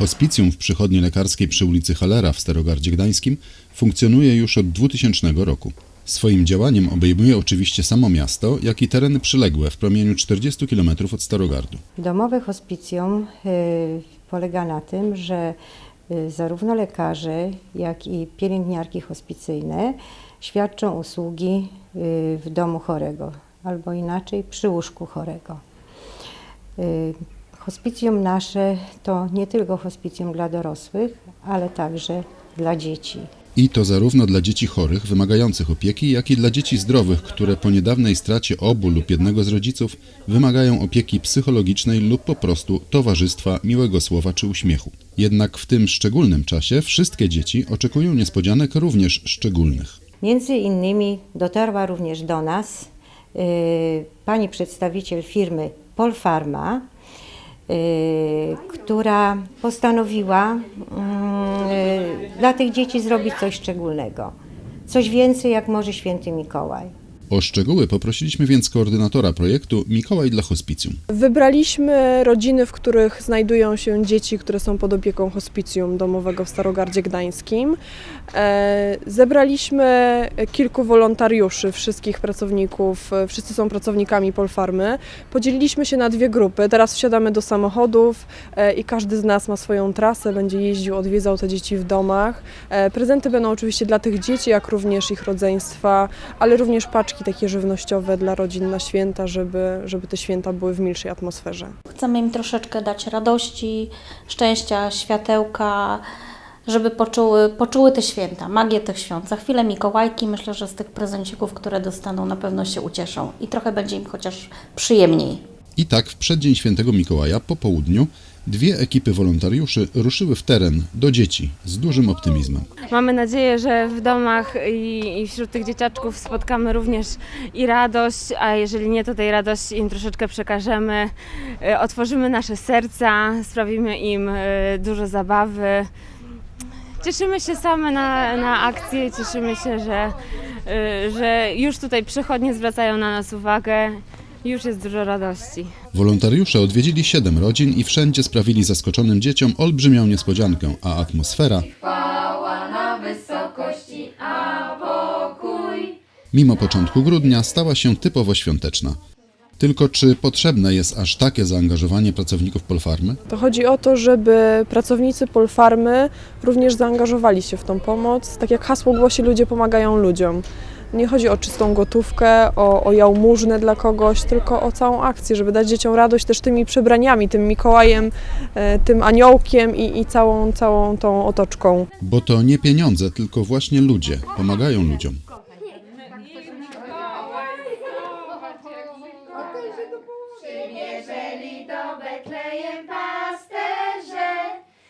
Hospicjum w przychodni lekarskiej przy ulicy Halera w Starogardzie Gdańskim funkcjonuje już od 2000 roku. Swoim działaniem obejmuje oczywiście samo miasto, jak i tereny przyległe w promieniu 40 km od Starogardu. Domowe hospicjum y, polega na tym, że y, zarówno lekarze, jak i pielęgniarki hospicyjne świadczą usługi y, w domu chorego, albo inaczej przy łóżku chorego. Hospicjum nasze to nie tylko hospicjum dla dorosłych, ale także dla dzieci. I to zarówno dla dzieci chorych, wymagających opieki, jak i dla dzieci zdrowych, które po niedawnej stracie obu lub jednego z rodziców wymagają opieki psychologicznej lub po prostu towarzystwa, miłego słowa czy uśmiechu. Jednak w tym szczególnym czasie wszystkie dzieci oczekują niespodzianek również szczególnych. Między innymi dotarła również do nas y, pani przedstawiciel firmy Polfarma, y, która postanowiła y, dla tych dzieci zrobić coś szczególnego. Coś więcej jak może święty Mikołaj. O szczegóły poprosiliśmy więc koordynatora projektu Mikołaj dla Hospicjum. Wybraliśmy rodziny, w których znajdują się dzieci, które są pod opieką hospicjum domowego w Starogardzie Gdańskim. E, Zebraliśmy kilku wolontariuszy, wszystkich pracowników, e, wszyscy są pracownikami Polfarmy. Podzieliliśmy się na dwie grupy. Teraz wsiadamy do samochodów e, i każdy z nas ma swoją trasę, będzie jeździł, odwiedzał te dzieci w domach. Prezenty będą oczywiście dla tych dzieci, jak również ich rodzeństwa, ale również paczki takie żywnościowe dla rodzin na święta, żeby, żeby te święta były w milszej atmosferze. Chcemy im troszeczkę dać radości, szczęścia, światełka, żeby poczuły, poczuły te święta, magię tych świąt. Za chwilę Mikołajki, myślę, że z tych prezencików, które dostaną, na pewno się ucieszą i trochę będzie im chociaż przyjemniej. I tak w przeddzień świętego Mikołaja po południu dwie ekipy wolontariuszy ruszyły w teren do dzieci z dużym optymizmem. Mamy nadzieję, że w domach i, wśród tych dzieciaczków spotkamy również i radość, a jeżeli nie, to tej radości im troszeczkę przekażemy. E, Otworzymy nasze serca, sprawimy im e, dużo zabawy. Cieszymy się same na, na akcję, cieszymy się, że, e, że już tutaj przechodnie zwracają na nas uwagę. Już jest dużo radości. Wolontariusze odwiedzili siedem rodzin i wszędzie sprawili zaskoczonym dzieciom olbrzymią niespodziankę, a atmosfera mimo początku grudnia stała się typowo świąteczna. Tylko czy potrzebne jest aż takie zaangażowanie pracowników Polfarmy? To chodzi o to, żeby pracownicy Polfarmy również zaangażowali się w tą pomoc. Tak jak hasło głosi, ludzie pomagają ludziom. Nie chodzi o czystą gotówkę, o, o jałmużnę dla kogoś, tylko o całą akcję, żeby dać dzieciom radość też tymi przebraniami, tym Mikołajem, e, tym aniołkiem i, i całą, całą tą otoczką. Bo to nie pieniądze, tylko właśnie ludzie pomagają ludziom. Przybierzeli do Betlejem pastę,